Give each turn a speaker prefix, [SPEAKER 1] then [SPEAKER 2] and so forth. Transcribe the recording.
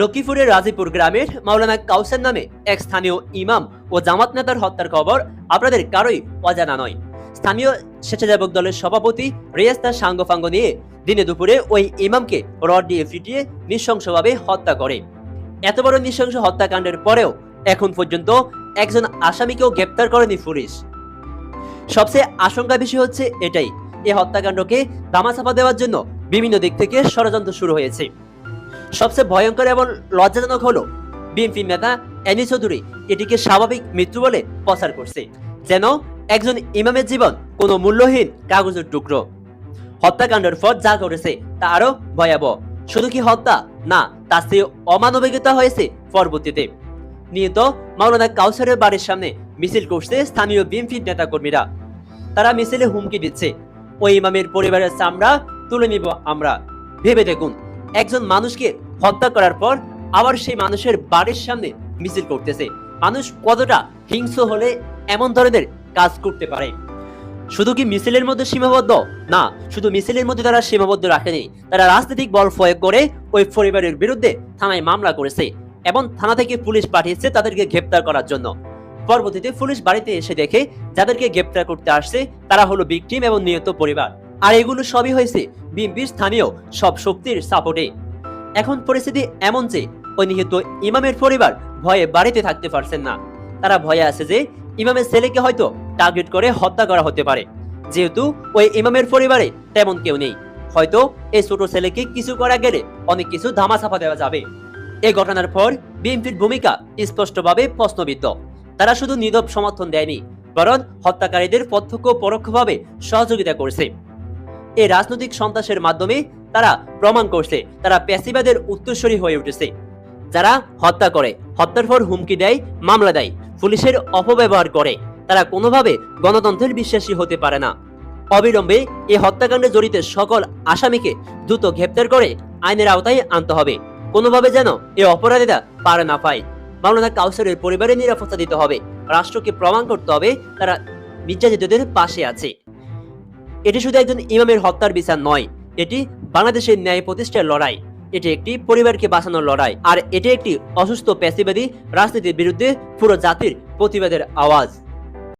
[SPEAKER 1] লক্ষ্মীপুরের রাজীপুর গ্রামের মাওলানা কাউসার নামে এক স্থানীয় ইমাম ও জামাত নেতার হত্যার খবর আপনাদের কারোই অজানা নয়। স্থানীয় স্বেচ্ছাসেবক দলের সভাপতি রিয়াজ তার সাঙ্গফাঙ্গ নিয়ে দিনে দুপুরে ওই ইমামকে রড দিয়ে ফিটিয়ে নৃশংসভাবে হত্যা করে। এত বড় নৃশংস হত্যাকাণ্ডের পরেও এখন পর্যন্ত একজন আসামিকেও গ্রেপ্তার করেনি পুলিশ। সবচেয়ে আশঙ্কা বিষয় হচ্ছে এটাই। এই হত্যাকাণ্ডকে দামাচাপা দেওয়ার জন্য বিভিন্ন দিক থেকে ষড়যন্ত্র শুরু হয়েছে। সবচেয়ে ভয়ঙ্কর এবং লজ্জাজনক হলো বিএনপি নেতা এনি চৌধুরী এটিকে স্বাভাবিক মৃত্যু বলে প্রচার করছে, যেন একজন ইমামের জীবন কোনো মূল্যহীন কাগজের টুকরো। হত্যাকাণ্ডের পর যা করেছে তা আরও ভয়াবহ। শুধু কি হত্যা? না তার চেয়ে অমানবিকতা হয়েছে পরবর্তীতে। নিহত মাওলানা কাউসারের বাড়ির সামনে মিছিল করছে স্থানীয় বিএনপি নেতাকর্মীরা। তারা মিছিলে হুমকি দিচ্ছে। ওই ইমামের পরিবারের চামড়া তুলে নিব আমরা। ভেবে দেখুন একজন মানুষকে হত্যা করার পর আবার সেই মানুষের বাড়ির সামনে মিছিল করতেছে। মানুষ কতটা হিংস্র হলে এমন ধরনের কাজ করতে পারে? শুধু কি মিছিলের মধ্যে সীমাবদ্ধ? না, শুধু মিছিলের মধ্যে তারা সীমাবদ্ধ রাখেনি। তারা রাজনৈতিক বল প্রয়োগ করে ওই পরিবারের বিরুদ্ধে থানায় মামলা করেছে এবং থানা থেকে পুলিশ পাঠিয়েছে তাদেরকে গ্রেপ্তার করার জন্য। পরবর্তীতে পুলিশ বাড়িতে এসে দেখে যাদেরকে গ্রেপ্তার করতে আসছে, তারা হলো বিক্টিম এবং নিহত পরিবার। আর এগুলো সবই হয়েছে বিএনপির স্থানীয় সব শক্তির সাপোর্টে। এখন পরিস্থিতি এমন যে, ওই নিহত ইমামের পরিবার ভয়ে বাড়িতে থাকতে পারছেন না। তারা ভয়ে আছে যে, ইমামের ছেলেকে হয়তো টার্গেট করে হত্যা করা হতে পারে। যেহেতু ওই ইমামের পরিবারে তেমন কেউ নেই। হয়তো এই ছোট ছেলেকে কিছু করা গেলে অনেক কিছু ধামাচাপা দেওয়া যাবে। এই ঘটনার পর বিএনপির ভূমিকা স্পষ্টভাবে প্রশ্নবিদ্ধ। তারা শুধু নীরব সমর্থন দেয়নি, বরং হত্যাকারীদের প্রত্যক্ষ পরোক্ষভাবে সহযোগিতা করছে। এই রাজনৈতিক সন্ত্রাসের মাধ্যমে তারা প্রমাণ করছে, তারা পেশিবাদের উত্তরসূরি হয়ে উঠেছে। যারা হত্যা করে, হত্যার পর হুমকি দেয়, মামলা দেয়, পুলিশের অপব্যবহার করে, তারা কোনোভাবে গণতন্ত্রের বিশ্বাসী হতে পারে না। অবিলম্বে এই হত্যাকাণ্ডে জড়িত সকল আসামিকে দ্রুত গ্রেপ্তার করে আইনের আওতায় আনতে হবে। কোনোভাবে যেন এই অপরাধীরা পারে না পায়। মাওলানা কাউসারের পরিবারের নিরাপত্তা দিতে হবে। রাষ্ট্রকে প্রমাণ করতে হবে তারা নির্যাতিতদের পাশে আছে। এটি শুধু একজন ইমামের হত্যার বিচার নয়, এটি বাংলাদেশের ন্যায় প্রতিষ্ঠার লড়াই। এটি একটি পরিবারকে বাঁচানোর লড়াই, আর এটি একটি অসুস্থ পেশিবাদী রাজনীতির বিরুদ্ধে পুরো জাতির প্রতিবাদের আওয়াজ।